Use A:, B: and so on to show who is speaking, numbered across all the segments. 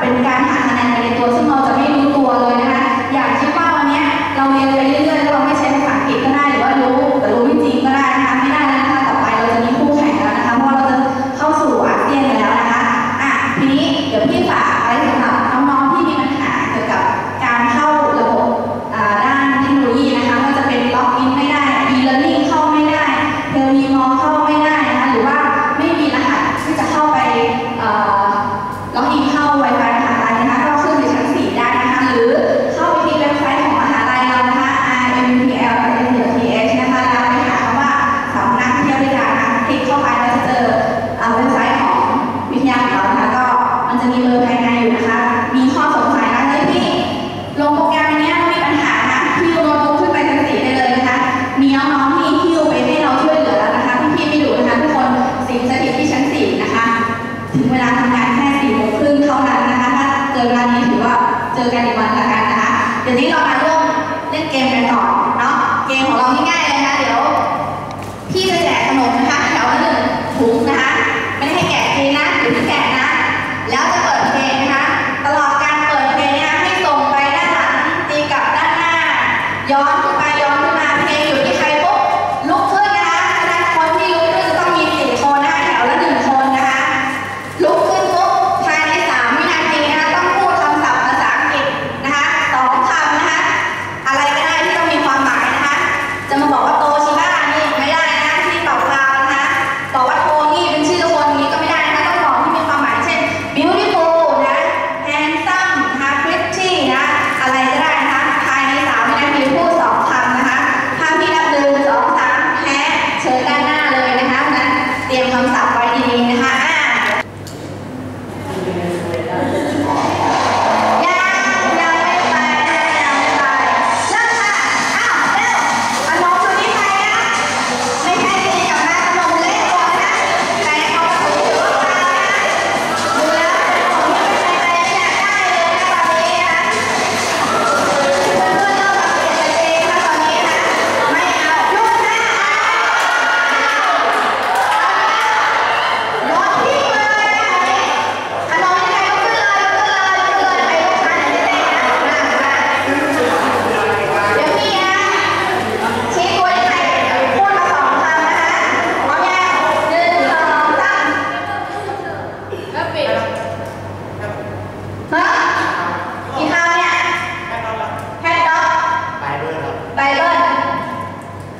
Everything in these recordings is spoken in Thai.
A: เป็นการหาคะแนนไปในตัว ซึ่งเราจะไม่รู้ตัวเลยนะคะ อย่างกคิดว่าวันนี้เราเรียนไปเรื่อยๆแล้วเราไม่ใช้ภาษาอังกฤษก็ได้หรือว่ารู้แต่รู้ไม่จริงก็ได้นะคะไม่ได้นะคะต่อไปเราจะมีคู่แข่งแล้วนะคะเพราะเราจะเข้าสู่อาเซียนกันแล้วนะคะอะทีนี้เดี๋ยวพี่ฝากไว้สำหรับน้องๆที่มีปัญหาเกี่ยวกับการเข้าระบบด้านเทคโนโลยีนะคะก็จะเป็นล็อกอินไม่ได้ e-learning เข้าไม่ได้เทอร์มีมอเข้า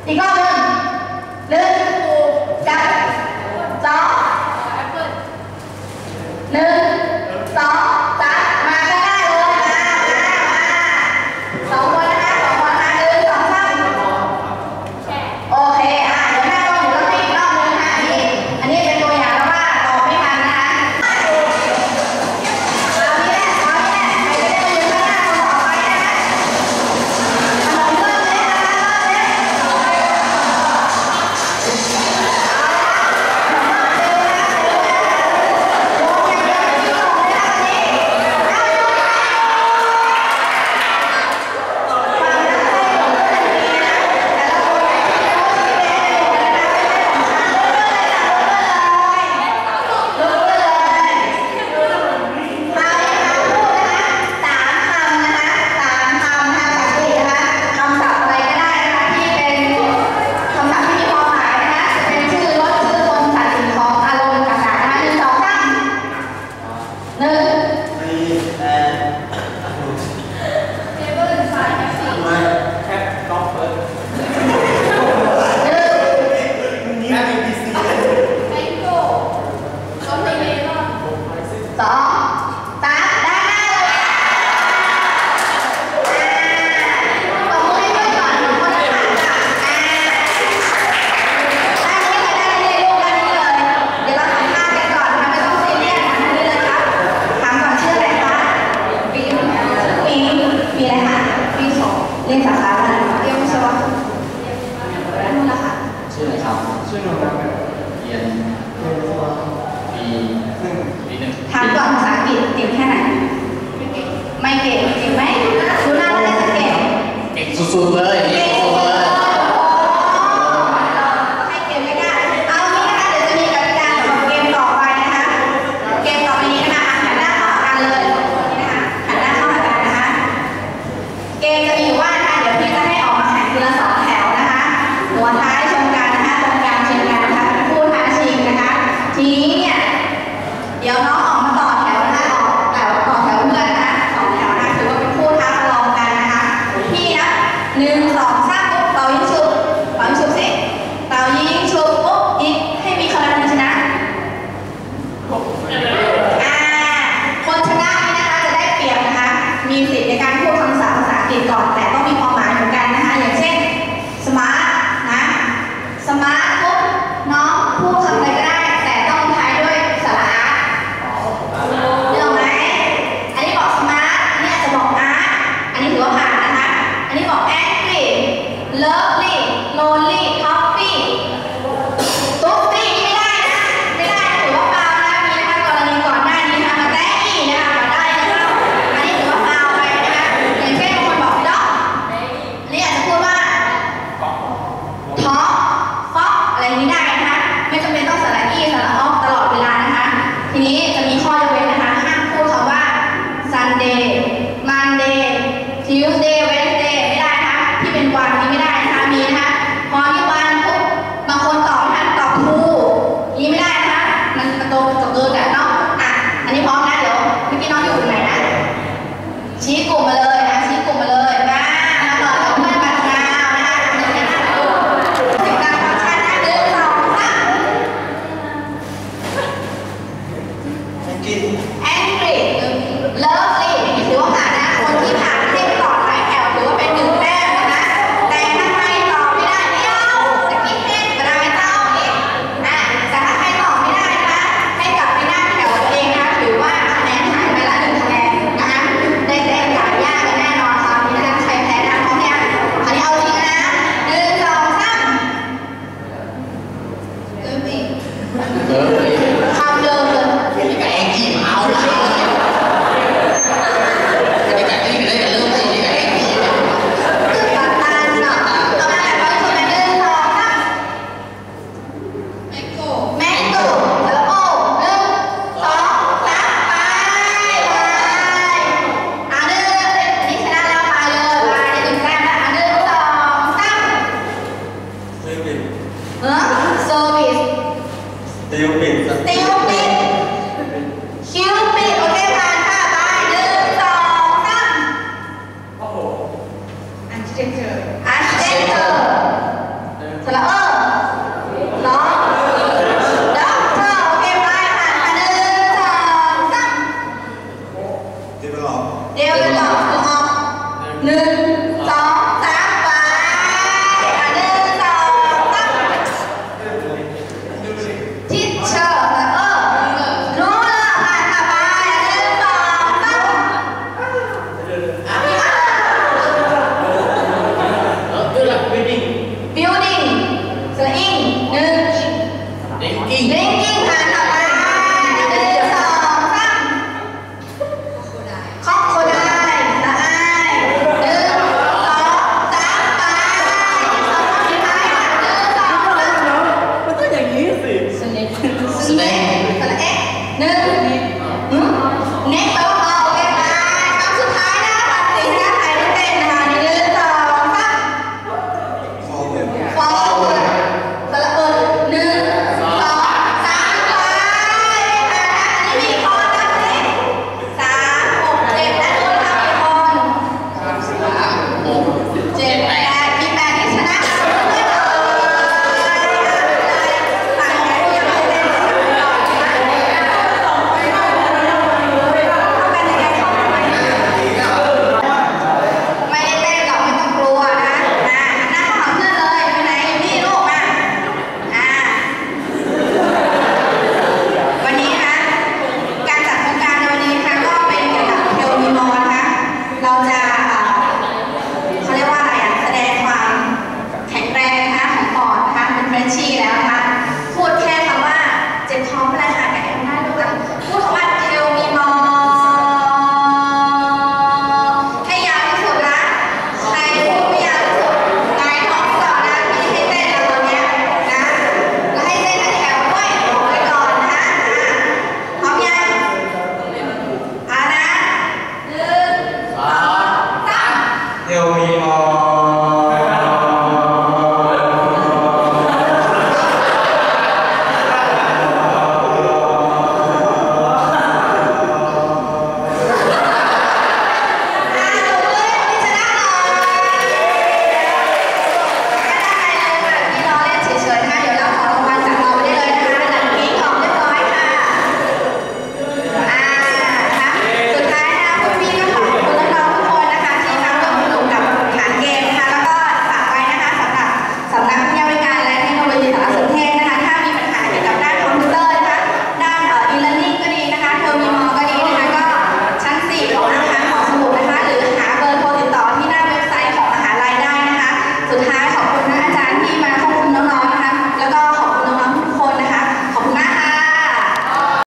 A: Digamos,